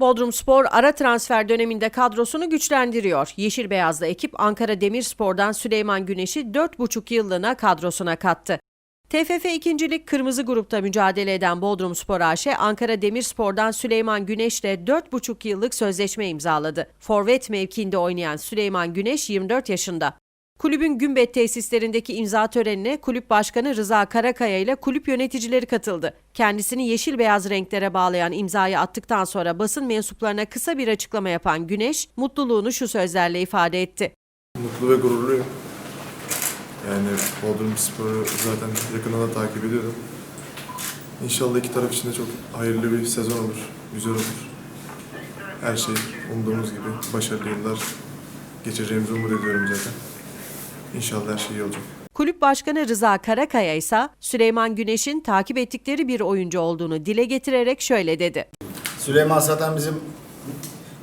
Bodrumspor ara transfer döneminde kadrosunu güçlendiriyor. Yeşil Beyazlı ekip Ankara Demirspor'dan Süleyman Güneş'i 4,5 yıllığına kadrosuna kattı. TFF 2. Lig Kırmızı Grup'ta mücadele eden Bodrumspor AŞ, Ankara Demirspor'dan Süleyman Güneş'le 4,5 yıllık sözleşme imzaladı. Forvet mevkiinde oynayan Süleyman Güneş 24 yaşında. Kulübün Gümbet tesislerindeki imza törenine kulüp başkanı Rıza Karakaya ile kulüp yöneticileri katıldı. Kendisini yeşil beyaz renklere bağlayan imzayı attıktan sonra basın mensuplarına kısa bir açıklama yapan Güneş, mutluluğunu şu sözlerle ifade etti. Mutlu ve gururluyum. Yani Bodrum Spor'u zaten yakından da takip ediyorum. İnşallah iki taraf için de çok hayırlı bir sezon olur, güzel olur. Her şey umduğumuz gibi başarılı yıllar geçireceğimizi umut ediyorum zaten. İnşallah her şey iyi olacak. Kulüp Başkanı Rıza Karakaya ise Süleyman Güneş'in takip ettikleri bir oyuncu olduğunu dile getirerek şöyle dedi. Süleyman zaten bizim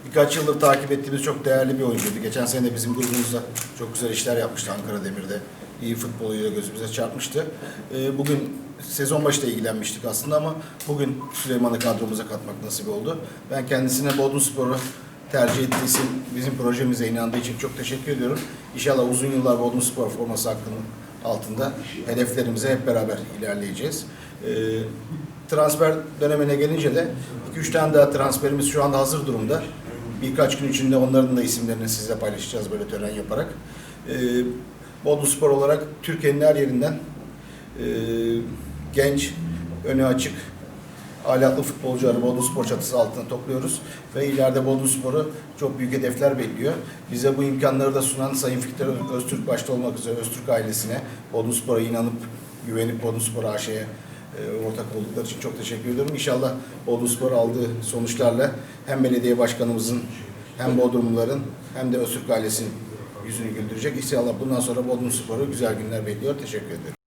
birkaç yıldır takip ettiğimiz çok değerli bir oyuncuydu. Geçen sene de bizim grubumuzda çok güzel işler yapmıştı Ankara Demir'de. İyi futboluyla gözümüze çarpmıştı. Ee, Bugün sezon başında ilgilenmiştik aslında ama bugün Süleyman'ı kadromuza katmak nasip oldu. Ben kendisine Bodrumspor'u tercih ettiği için bizim projemize inandığı için çok teşekkür ediyorum. İnşallah uzun yıllar Bodrumspor forması hakkının altında hedeflerimize hep beraber ilerleyeceğiz. Ee, transfer dönemine gelince de 2-3 tane daha transferimiz şu anda hazır durumda. Birkaç gün içinde onların da isimlerini sizle paylaşacağız böyle tören yaparak. Ee, Bodrum Spor olarak Türkiye'nin her yerinden e, genç, önü açık, ahlaklı futbolcuları Bodrum Spor çatısı altına topluyoruz ve ileride Bodrum Spor'u çok büyük hedefler bekliyor. Bize bu imkanları da sunan Sayın Fikret Öztürk başta olmak üzere Öztürk ailesine Bodrum Spor'a inanıp güvenip Bodrum Spor AŞ'ye e, ortak oldukları için çok teşekkür ediyorum. İnşallah Bodrum Spor aldığı sonuçlarla hem belediye başkanımızın hem Bodrumluların hem de Öztürk ailesinin yüzünü güldürecek. İnşallah bundan sonra Bodrum Spor'u güzel günler bekliyor. Teşekkür ederim.